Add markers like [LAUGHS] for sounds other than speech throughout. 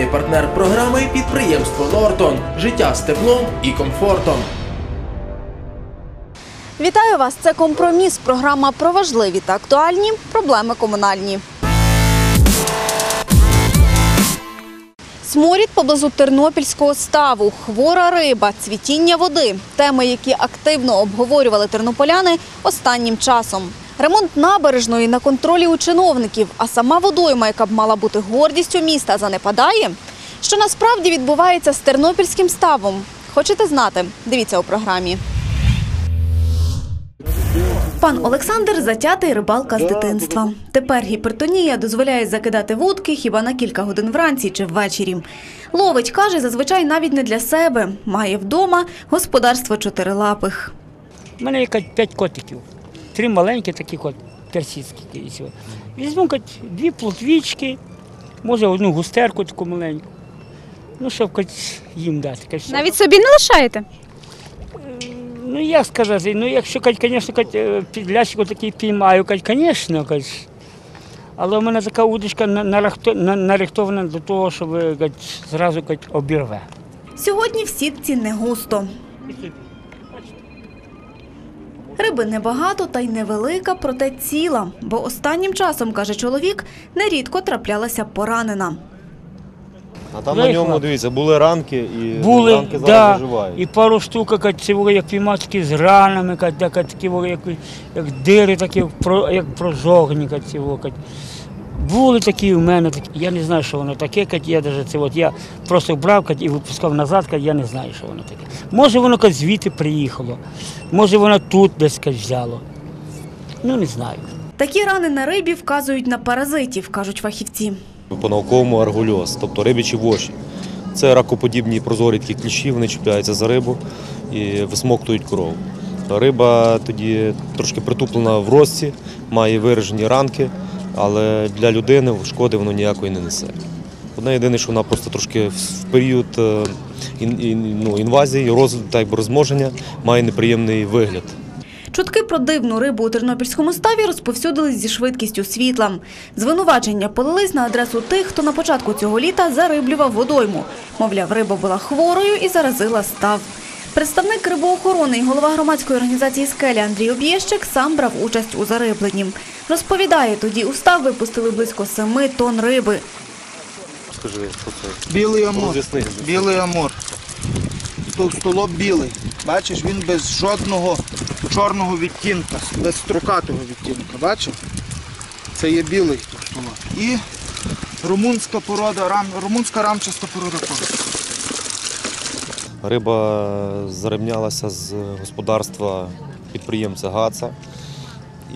Генеральний партнер програми підприємство Нортон. Життя з теплом і комфортом. Вітаю вас! Це компроміс. Програма про важливі та актуальні проблеми комунальні. Сморід поблизу Тернопільського ставу, хвора риба, цвітіння води теми, які активно обговорювали тернополяни останнім часом. Ремонт набережної на контролі у чиновників, а сама водойма, яка б мала бути гордістю міста, занепадає. Що насправді відбувається з тернопільським ставом? Хочете знати? Дивіться у програмі. Пан Олександр затятий рибалка з дитинства. Тепер гіпертонія дозволяє закидати вудки хіба на кілька годин вранці чи ввечері. Ловить, каже, зазвичай навіть не для себе. Має вдома господарство чотирилапих. У мене є кать, п'ять котиків. Три маленькі такі кот, персидські. Візьму кать, дві плотвічки, може одну густерку таку маленьку. Ну, щоб кать, їм дати. Кать, все. Навіть собі не лишаєте? Ну, як сказати, ну, якщо, кать, звісно, кать, е, підлящику такий піймаю, кать, звісно, кать. Але в мене така удочка на- нарахто- на- нарихтована до того, щоб е, кать, зразу кать, обірве. Сьогодні в сітці не густо. Риби небагато та й невелика, проте ціла. Бо останнім часом, каже чоловік, нерідко траплялася поранена. А там Вийшла. на ньому, дивіться, були ранки і Були, ранки зараз да, виживають. і пару штук, як ці були, як піймав, з ранами, як, як, такі були, як, як дири, такі, як, про, як прожогні, як ці були, як. Були такі у мене, такі, я не знаю, що воно таке, я даже це от, я просто брав і випускав назад, я не знаю, що воно таке. Може воно як, звідти приїхало, може воно тут десь як, взяло. Ну не знаю. Такі рани на рибі вказують на паразитів, кажуть фахівці. По-науковому аргульоз, тобто рибячі воші. Це ракоподібні прозорі такі кліщі, вони чіпляються за рибу і висмоктують кров. Риба тоді трошки притуплена в розці, має виражені ранки, але для людини шкоди воно ніякої не несе. Одне єдине, що вона просто трошки в- період е, ну, інвазії, роз, так розмноження має неприємний вигляд. Чутки про дивну рибу у тернопільському ставі розповсюдились зі швидкістю світла. Звинувачення полились на адресу тих, хто на початку цього літа зариблював водойму. Мовляв, риба була хворою і заразила став. Представник рибоохорони і голова громадської організації «Скеля» Андрій Об'єщик сам брав участь у зарибленні. Розповідає, тоді у став випустили близько семи тонн риби. Скажи, що це? Білий амур. Білий амур. Товстолоб білий. Бачиш, він без жодного чорного відтінка, без строкатого відтінка. Бачиш? Це є білий товстолоб. І румунська порода, рам, румунська рамчаста порода коропа. Риба зарибнялася з господарства підприємця Гаца.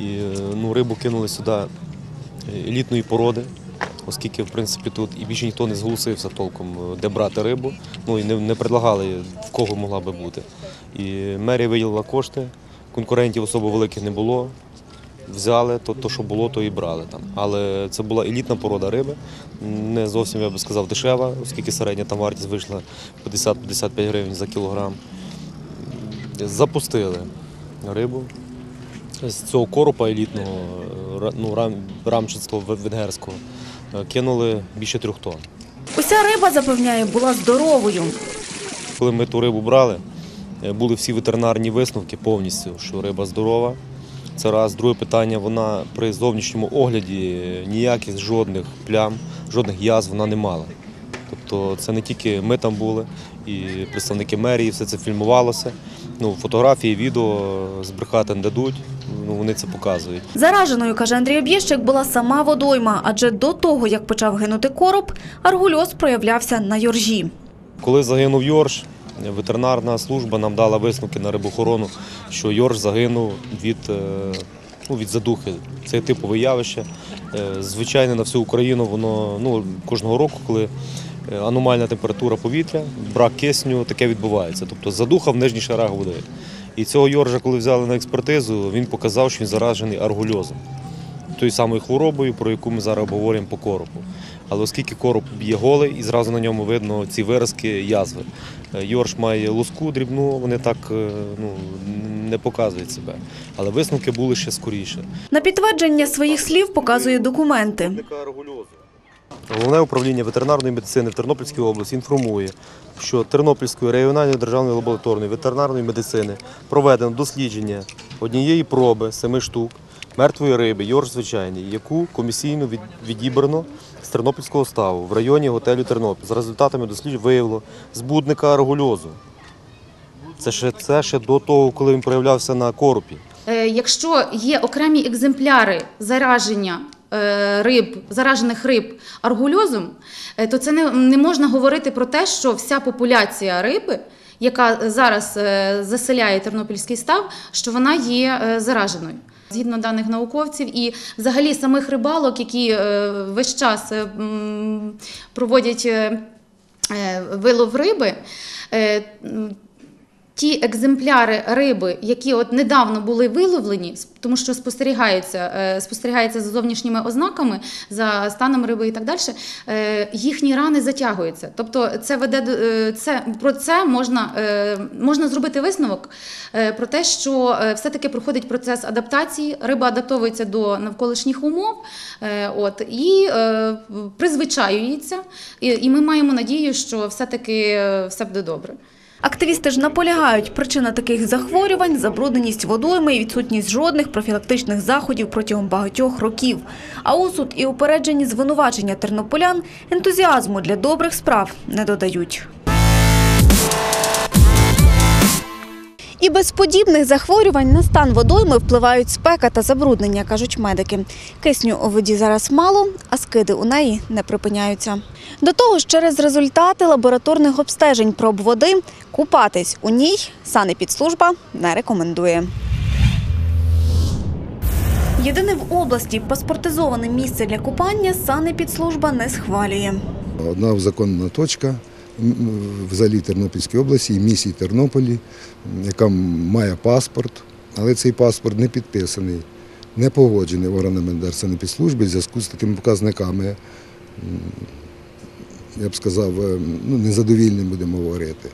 І е, ну, рибу кинули сюди елітної породи, оскільки в принципі тут і більше ніхто не зголосився толком, е, де брати рибу. Ну і не, не предлагали, в кого могла би бути. І мерія виділила кошти, конкурентів особо великих не було. Взяли, то, то, що було, то і брали там. Але це була елітна порода риби, не зовсім, я би сказав, дешева, оскільки середня там вартість вийшла 50-55 гривень за кілограм. Запустили рибу. З цього коропа елітного, ну, рам, рамчинського венгерського, кинули більше трьох тонн. Уся риба, запевняє, була здоровою. Коли ми ту рибу брали, були всі ветеринарні висновки повністю, що риба здорова. Це раз. Друге питання, вона при зовнішньому огляді ніяких жодних плям, жодних язв вона не мала. Тобто це не тільки ми там були, і представники мерії, все це фільмувалося. Ну, фотографії, відео збрехати не дадуть, ну, вони це показують. Зараженою, каже Андрій Об'єщик, була сама водойма, адже до того, як почав гинути короб, аргульоз проявлявся на йоржі. Коли загинув Йорш, ветеринарна служба нам дала висновки на рибохорону, що Йорш загинув від, е, ну, від задухи. Це типове явище. Е, Звичайно, на всю Україну воно ну, кожного року, коли е, аномальна температура повітря, брак кисню, таке відбувається. Тобто задуха в нижніх шарах води. І цього Йоржа, коли взяли на експертизу, він показав, що він заражений аргульозом. Тою самою хворобою, про яку ми зараз говоримо по коропу. Але оскільки короб є голий і зразу на ньому видно ці виразки язви. Е, Йорш має луску дрібну, вони так е, ну, не показують себе. Але висновки були ще скоріше. На підтвердження своїх слів показує документи. Головне управління ветеринарної медицини в Тернопільській області інформує, що Тернопільською регіональною державною лабораторією ветеринарної медицини проведено дослідження однієї проби семи штук мертвої риби, йорш звичайний, яку комісійно відібрано з Тернопільського ставу в районі готелю Тернопіль. За результатами досліджень виявило збудника аргульозу. Це ще, це ще до того, коли він проявлявся на коропі. Е, Якщо є окремі екземпляри зараження е, риб, заражених риб аргульозом, е, то це не, не можна говорити про те, що вся популяція риби, яка зараз заселяє Тернопільський став, що вона є зараженою. Згідно даних науковців. І взагалі самих рибалок, які е, весь час е, проводять е, вилов риби, ті екземпляри риби, які от недавно були виловлені, тому що спостерігається, е, спостерігається за зовнішніми ознаками, за станом риби і так далі, е, їхні рани затягуються. Тобто, це веде е, це про це можна, можна зробити висновок про те, що все-таки проходить процес адаптації, риба адаптовується до навколишніх умов, от і призвичаюється. І, ми маємо надію, що все-таки все буде добре. Активісти ж наполягають, причина таких захворювань – забрудненість водойми і відсутність жодних профілактичних заходів протягом багатьох років. А усуд і упереджені звинувачення тернополян ентузіазму для добрих справ не додають. І без подібних захворювань на стан водойми впливають спека та забруднення, кажуть медики. Кисню у воді зараз мало, а скиди у неї не припиняються. До того ж, через результати лабораторних обстежень проб води купатись у ній санепідслужба не рекомендує. Єдине в області паспортизоване місце для купання санепідслужба не схвалює. Одна законна точка взагалі Тернопільській області і місії Тернополі, яка має паспорт, але цей паспорт не підписаний, не погоджений органами Держсанепідслужби в зв'язку з такими показниками, я б сказав, е, ну, незадовільним будемо говорити.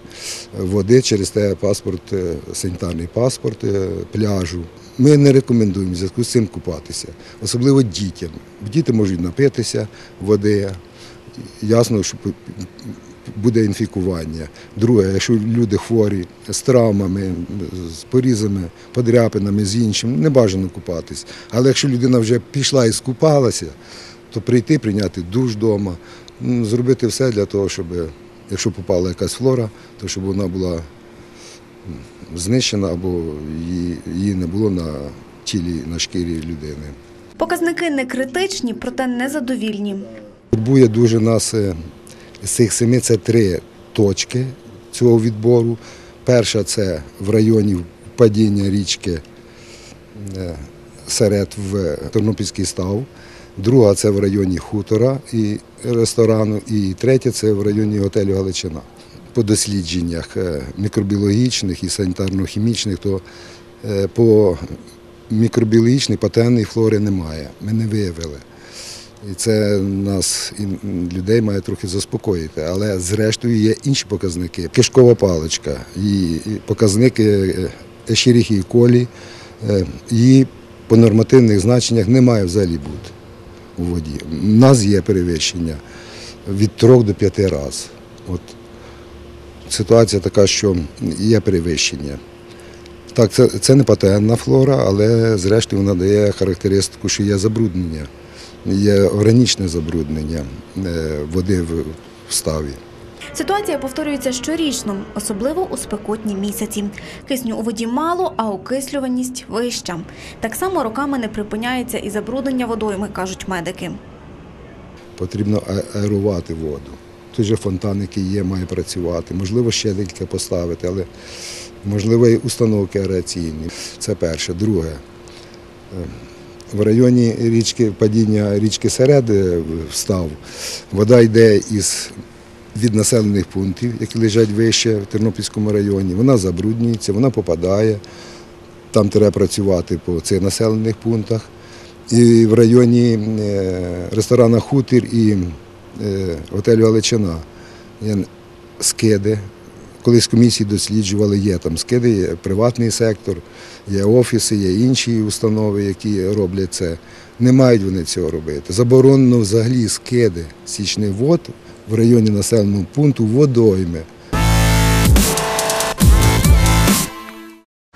Води через те паспорт, е, санітарний паспорт е, пляжу. Ми не рекомендуємо в зв'язку з цим купатися, особливо дітям. Діти можуть напитися води, ясно, що буде інфікування. Друге, якщо люди хворі з травмами, з порізами, подряпинами, з іншим, не бажано купатись. Але якщо людина вже пішла і скупалася, то прийти, прийняти душ вдома, ну, зробити все для того, щоб, якщо попала якась флора, то щоб вона була знищена або її, не було на тілі, на шкірі людини. Показники не критичні, проте незадовільні. Турбує дуже нас е, з цих семи це три точки цього відбору. Перша це в районі падіння річки е, Серед в Тернопільський став. Друга це в районі хутора і ресторану. І третя це в районі готелю Галичина. По дослідженнях е, мікробіологічних і санітарно-хімічних, то е, по мікробіологічній патентної флори немає. Ми не виявили. І це нас людей має трохи заспокоїти. Але зрештою є інші показники. Кишкова паличка, і показники ешеріхії колі, е, її по нормативних значеннях не має взагалі бути у воді. У нас є перевищення від 3 до 5 разів. От ситуація така, що є перевищення. Так, це, це не патентна флора, але зрештою вона дає характеристику, що є забруднення, є органічне забруднення е, води в в ставі. Ситуація повторюється щорічно, особливо у спекотні місяці. Кисню у воді мало, а окислюваність вища. Так само роками не припиняється і забруднення водойми, кажуть медики. Потрібно аерувати воду. Той же фонтан, який є, має працювати. Можливо, ще декілька поставити, але можливо і установки аераційні. Це перше. Друге. В районі річки падіння річки Серед е, встав, вода йде із від населених пунктів, які лежать вище в Тернопільському районі. Вона забруднюється, вона попадає. Там треба працювати по цих населених пунктах. І в районі е, ресторана Хутір і е, готелю Галичина скиди. Колись комісії досліджували, є там скиди, є приватний сектор, є офіси, є інші установи, які роблять це. Не мають вони цього робити. Заборонено взагалі скиди січних вод в районі населеного пункту водойми.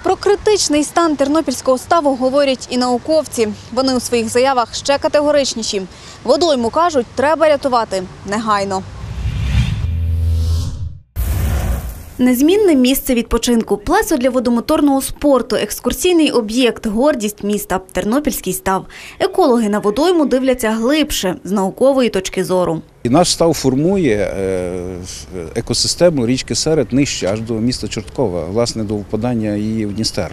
Про критичний стан Тернопільського ставу говорять і науковці. Вони у своїх заявах ще категоричніші. Водойму кажуть, треба рятувати негайно. Незмінне місце відпочинку, плесо для водомоторного спорту, екскурсійний об'єкт, гордість міста, Тернопільський став. Екологи на водойму дивляться глибше з наукової точки зору. І наш став формує е, екосистему річки Серед нижче аж до міста Чорткова, власне, до впадання її в Дністер.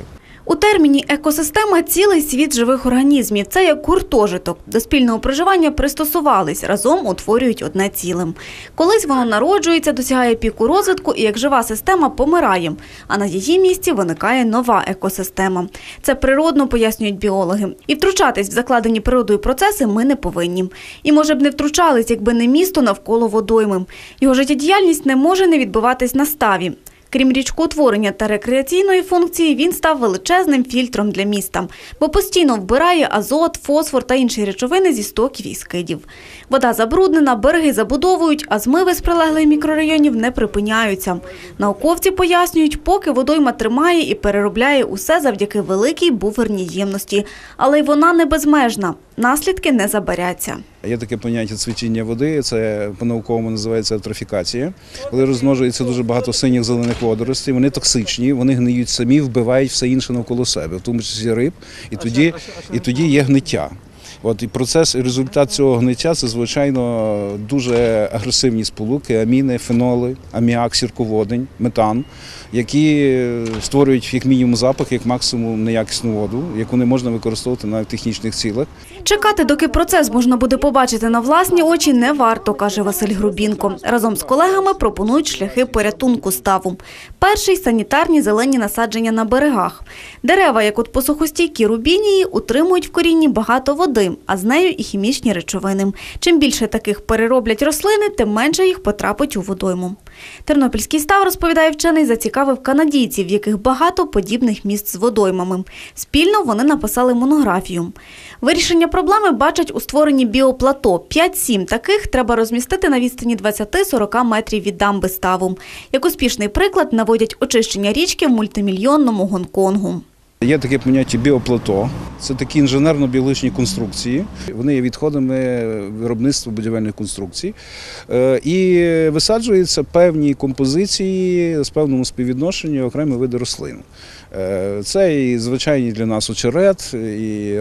У терміні екосистема цілий світ живих організмів. Це як гуртожиток. До спільного проживання пристосувались, разом утворюють одне цілим. Колись воно народжується, досягає піку розвитку і як жива система помирає. А на її місці виникає нова екосистема. Це природно пояснюють біологи. І втручатись в закладені природою процеси ми не повинні. І може б не втручались, якби не місто навколо водойми. Його життєдіяльність не може не відбиватись на ставі. Крім річкоутворення та рекреаційної функції, він став величезним фільтром для міста, бо постійно вбирає азот, фосфор та інші речовини зі стоків і скидів. Вода забруднена, береги забудовують, а змиви з прилеглих мікрорайонів не припиняються. Науковці пояснюють, поки водойма тримає і переробляє усе завдяки великій буферній ємності. Але й вона не безмежна. Наслідки не забаряться. Є таке поняття цвітіння води, це по-науковому називається евтрофікація. Коли розмножується дуже багато синіх зелених водоростей, вони токсичні, вони гниють самі, вбивають все інше навколо себе, в тому числі риб, і тоді, і тоді є гниття. От і процес, і результат цього гниття це звичайно дуже агресивні сполуки, аміни, феноли, аміак, сірководень, метан, які створюють як мінімум запах, як максимум неякісну воду, яку не можна використовувати в технічних цілях. Чекати, доки процес можна буде побачити на власні очі, не варто, каже Василь Грубінко. Разом з колегами пропонують шляхи порятунку ставу. Перший санітарні зелені насадження на берегах. Дерева, як от посухостійкі рубінії, утримують в корінні багато води, а з нею і хімічні речовини. Чим більше таких перероблять рослини, тим менше їх потрапить у водойму. Тернопільський став, розповідає вчений, зацікавив канадійців, яких багато подібних міст з водоймами. Спільно вони написали монографію. Вирішення проблеми бачать у створенні біоплато. 5-7 таких треба розмістити на відстані 20-40 метрів від дамби ставу. Як успішний приклад наводять очищення річки в мультимільйонному Гонконгу. Є таке поняття біоплато. Це такі інженерно-біологічні конструкції. Вони є відходами виробництва будівельних конструкцій. Е, І висаджуються певні композиції з певному співвідношенню окремі види рослин. Е, Це і звичайні для нас очерет, і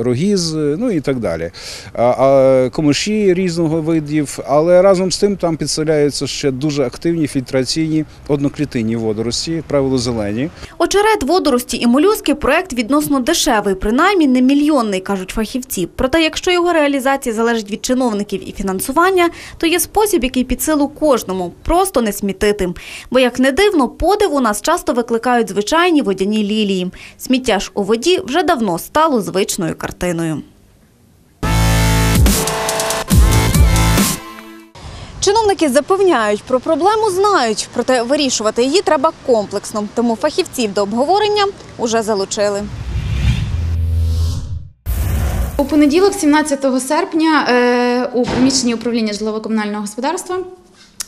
рогіз, ну і так далі. А- комиші різного видів, але разом з тим там підселяються ще дуже активні фільтраційні одноклітинні водорості, правило, зелені. Очерет, водорості і молюски – проект відносно дешевий, принаймні не мільйонний, кажуть фахівці. Проте, якщо його реалізація залежить від чиновників і фінансування, то є спосіб, який під силу кожному – просто не смітити. Бо, як не дивно, подив у нас часто викликають звичайні водяні лілії. Сміття ж у воді вже давно стало звичною картиною. Чиновники запевняють, про проблему знають, проте вирішувати її треба комплексно. Тому фахівців до обговорення уже залучили. У понеділок, 17 серпня, е, у приміщенні управління житлово-комунального господарства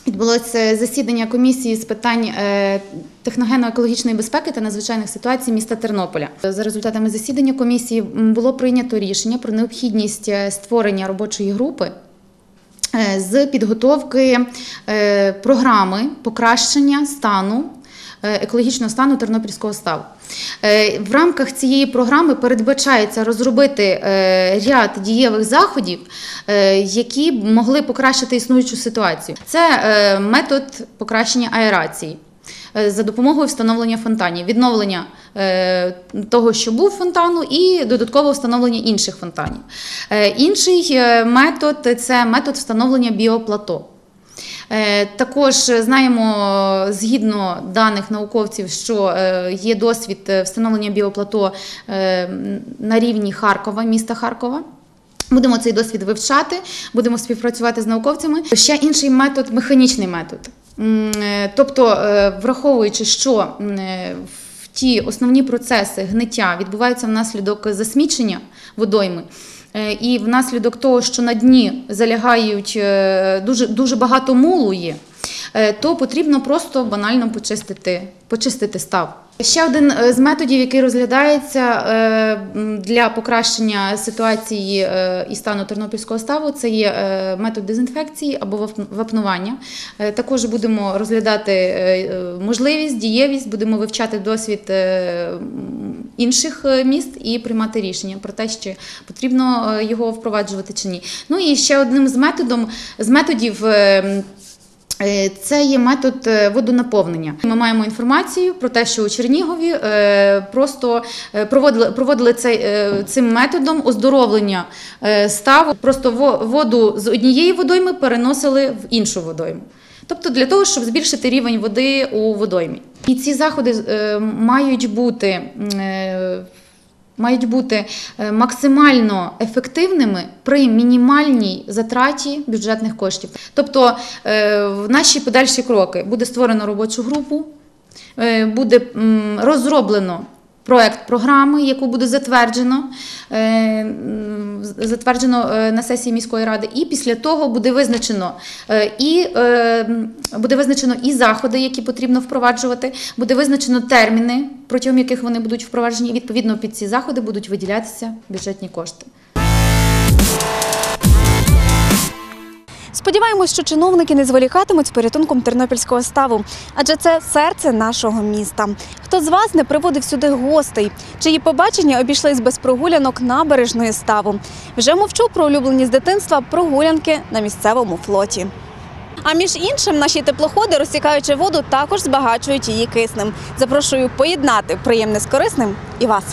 відбулося засідання комісії з питань е, техногенно-екологічної безпеки та надзвичайних ситуацій міста Тернополя. За результатами засідання комісії було прийнято рішення про необхідність е, створення робочої групи з підготовки е, програми покращення стану е, екологічного стану Тернопільського ставу. Е, В рамках цієї програми передбачається розробити е, ряд дієвих заходів, е, які могли покращити існуючу ситуацію. Це е, метод покращення аерації. е, За допомогою встановлення фонтанів, відновлення е, того, що був фонтану, і додатково встановлення інших фонтанів. Е, Інший е, метод це метод встановлення біоплато. Е, Також знаємо е, згідно даних науковців, що е, є досвід е, встановлення біоплато е, на рівні Харкова, міста Харкова. Будемо цей досвід вивчати, будемо співпрацювати з науковцями. Ще інший метод механічний метод. Е, Тобто, е, враховуючи, що е, в ті основні процеси гниття відбуваються внаслідок засмічення водойми. Е, І внаслідок того, що на дні залягають е, дуже, дуже багато мулу є, е, то потрібно просто банально почистити, почистити став. Ще один е, з методів, який розглядається е, для покращення ситуації е, і стану тернопільського ставу, це є метод дезінфекції або вапн- вапнування. Також будемо розглядати можливість, дієвість, будемо вивчати досвід інших міст і приймати рішення про те, чи потрібно його впроваджувати чи ні. Ну і ще одним з методом з методів. Е, Це є метод е, водонаповнення. Ми маємо інформацію про те, що у Чернігові е, просто проводили, проводили цей, цим методом оздоровлення ставу. Просто воду з однієї водойми переносили в іншу водойму. Тобто для того, щоб збільшити рівень води у водоймі. І ці заходи мають бути. Мають бути е, максимально ефективними при мінімальній затраті бюджетних коштів. Тобто е, в наші подальші кроки буде створено робочу групу, е, буде розроблено проект програми, яку буде затверджено, е, затверджено е, на сесії міської ради, і після того буде визначено е, і буде визначено і заходи, які потрібно впроваджувати, буде визначено терміни, протягом яких вони будуть впроваджені. І відповідно під ці заходи будуть виділятися бюджетні кошти. Сподіваємось, що чиновники не зволікатимуть з порятунком тернопільського ставу, адже це серце нашого міста. Хто з вас не приводив сюди гостей, чиї побачення обійшлись без прогулянок набережної ставу? Вже мовчу про улюблені з дитинства прогулянки на місцевому флоті. А між іншим, наші теплоходи, розсікаючи воду, також збагачують її киснем. Запрошую поєднати приємне з корисним і вас.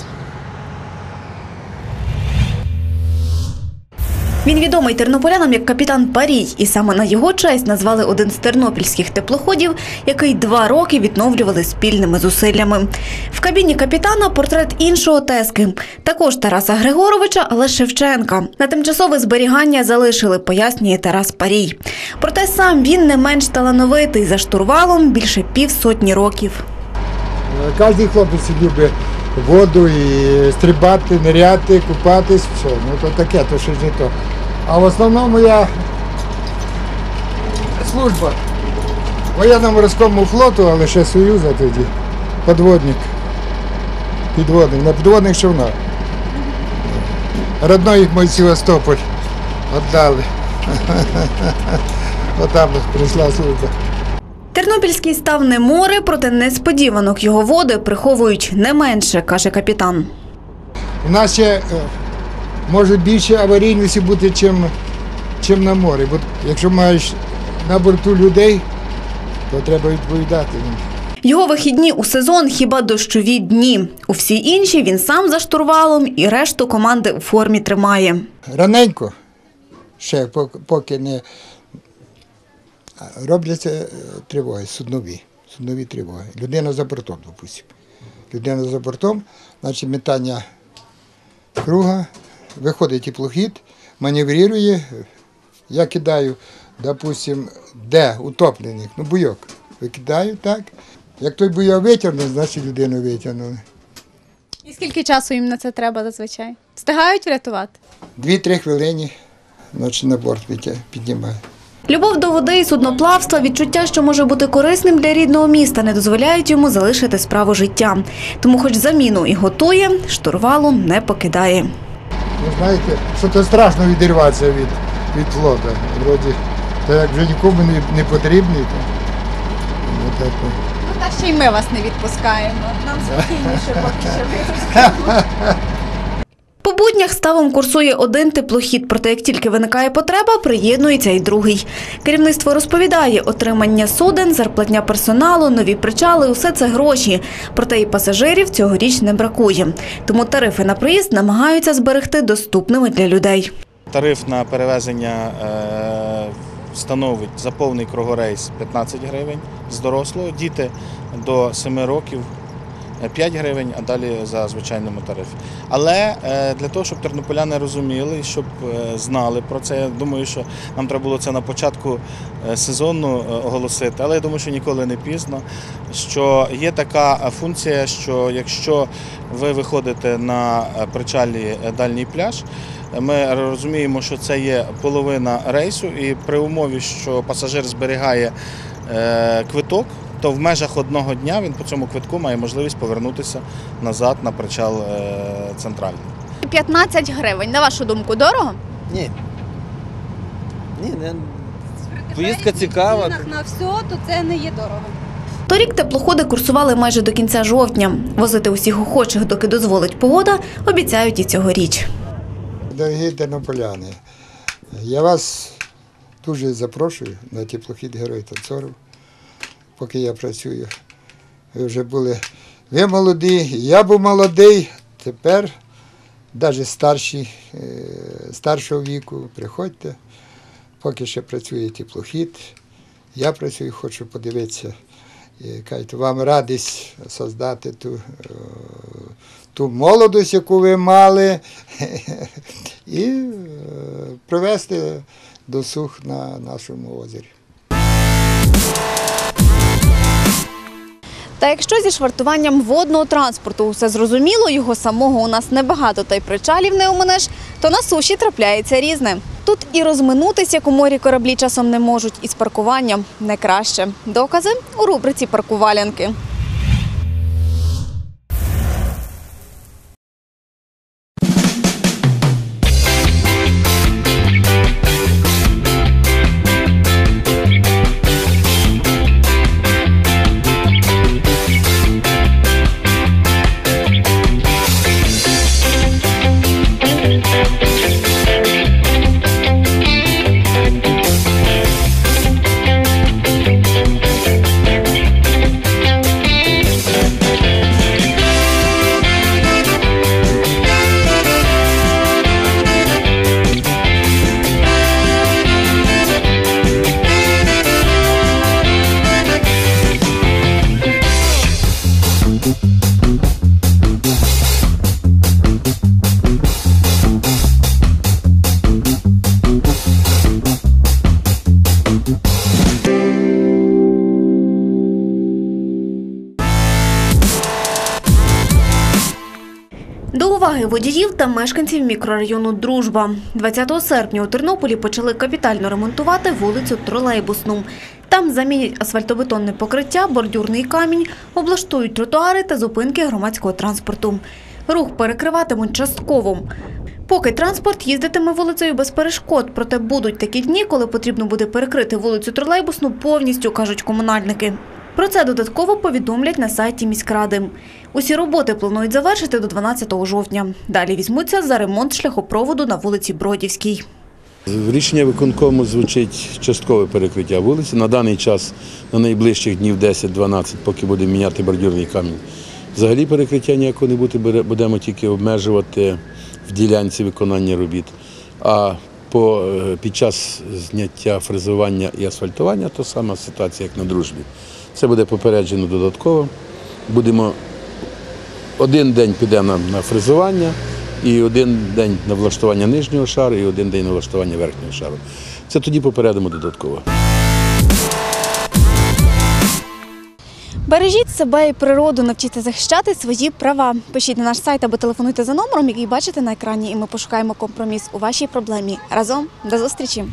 Він відомий тернополянам як капітан Парій, і саме на його честь назвали один з тернопільських теплоходів, який два роки відновлювали спільними зусиллями. В кабіні капітана портрет іншого тески, також Тараса Григоровича, але Шевченка. На тимчасове зберігання залишили, пояснює Тарас Парій. Проте сам він не менш талановитий за штурвалом більше півсотні років. Кожен хлопець любить воду і стрибати, ниряти, купатись, все. Ну то таке, то щось не то. А в основному я служба воєнно-морському флоту, але ще Союза тоді. Подводник. Підводник, на підводних човнах. Родной мой Севастополь віддали. [LAUGHS] Отам прийшла служба. Тернопільський став не море, проте несподіванок його води приховують не менше, каже капітан. У нас ще може більше аварійності бути, чим, чим на морі. Бо якщо маєш на борту людей, то треба відповідати. Його вихідні у сезон хіба дощові дні. У всі інші він сам за штурвалом і решту команди у формі тримає. Раненько, ще поки не робляться е, тривоги, суднові. Суднові тривоги. Людина за бортом, допустимо. Людина за бортом, значить метання круга, виходить теплохід, маневрує. Я кидаю, допустимо, де утоплених, ну буйок. Викидаю так. Як той буйок витягнув, значить людину витягнули. І скільки часу їм на це треба зазвичай? Встигають врятувати? Дві-три хвилини ночі на борт підтя- піднімаю. Любов до води і судноплавства, відчуття, що може бути корисним для рідного міста, не дозволяють йому залишити справу життя. Тому, хоч заміну і готує, штурвалу не покидає. Ви знаєте, що то страшно відірватися від, від флота. Вроді, то як вже нікому не, не то ну, так, Ну та ще й ми вас не відпускаємо. Нам спокійніше поки що [LAUGHS] Буднях ставом курсує один теплохід, проте як тільки виникає потреба, приєднується і другий. Керівництво розповідає, отримання суден, зарплатня персоналу, нові причали – усе це гроші. Проте і пасажирів цьогоріч не бракує. Тому тарифи на проїзд намагаються зберегти доступними для людей. Тариф на перевезення е, становить за повний кругорейс 15 гривень з дорослого, діти до 7 років е, 5 гривень, а далі за звичайному тарифі. Але е, для того, щоб тернополяни розуміли, щоб е, знали про це, я думаю, що нам треба було це на початку е, сезону оголосити, але я думаю, що ніколи не пізно. Що є така функція, що якщо ви виходите на причалі дальній пляж, Ми розуміємо, що це є половина рейсу, і при умові, що пасажир зберігає квиток, то в межах одного дня він по цьому квитку має можливість повернутися назад на причал е, центральний. 15 гривень. На вашу думку, дорого? Ні. Ні, не. Поїздка цікава. На все, то це не є дорого. Торік теплоходи курсували майже до кінця жовтня. Возити усіх охочих, доки дозволить погода, обіцяють і цьогоріч. Дорогі тернополяни, я вас дуже запрошую на теплохід Герой танцорів, поки я працюю. Ви вже були, ви молоді, я був молодий, тепер навіть старші, е, старшого віку, приходьте, поки ще працює теплохід. Я працюю, хочу подивитися. І, кажуть, вам радість создати ту, е, ту молодость, яку ви мали, [LAUGHS] і е, провести досуг на нашому озері. Та якщо зі швартуванням водного транспорту все зрозуміло, його самого у нас небагато, та й причалів не уминеш, то на суші трапляється різне. Тут і розминутися, як у морі кораблі часом не можуть, і з паркуванням не краще. Докази у рубриці паркувалянки. Водіїв та мешканців мікрорайону Дружба. 20 серпня у Тернополі почали капітально ремонтувати вулицю Тролейбусну. Там замінять асфальтобетонне покриття, бордюрний камінь, облаштують тротуари та зупинки громадського транспорту. Рух перекриватимуть частково. Поки транспорт їздитиме вулицею без перешкод, проте будуть такі дні, коли потрібно буде перекрити вулицю Тролейбусну повністю, кажуть комунальники. Про це додатково повідомлять на сайті міськради. Усі роботи планують завершити до 12 жовтня. Далі візьмуться за ремонт шляхопроводу на вулиці Бродівській. Рішення виконкому звучить часткове перекриття вулиці. На даний час, на найближчих днів 10-12, поки будемо міняти бордюрний камінь. Взагалі перекриття ніякого не буде, буде- будемо тільки обмежувати в ділянці виконання робіт. А по, е, під час зняття фрезування і асфальтування то сама ситуація, як на дружбі. Це буде попереджено додатково. Будемо один день піде на, на фрезування, і один день на влаштування нижнього шару, і один день на влаштування верхнього шару. Це тоді попередимо додатково. Бережіть себе і природу, навчіться захищати свої права. Пишіть на наш сайт або телефонуйте за номером, який бачите на екрані, і ми пошукаємо компроміс у вашій проблемі. Разом до зустрічі!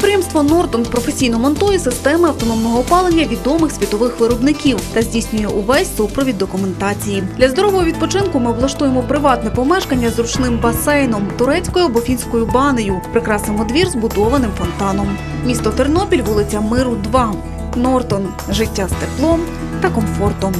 Підприємство Нортон професійно монтує системи автономного опалення відомих світових виробників та здійснює увесь супровід документації. Для здорового відпочинку ми облаштуємо приватне помешкання з ручним басейном, турецькою або фінською банею, прикрасимо двір збудованим фонтаном. Місто Тернопіль, вулиця Миру, 2. Нортон життя з теплом та комфортом.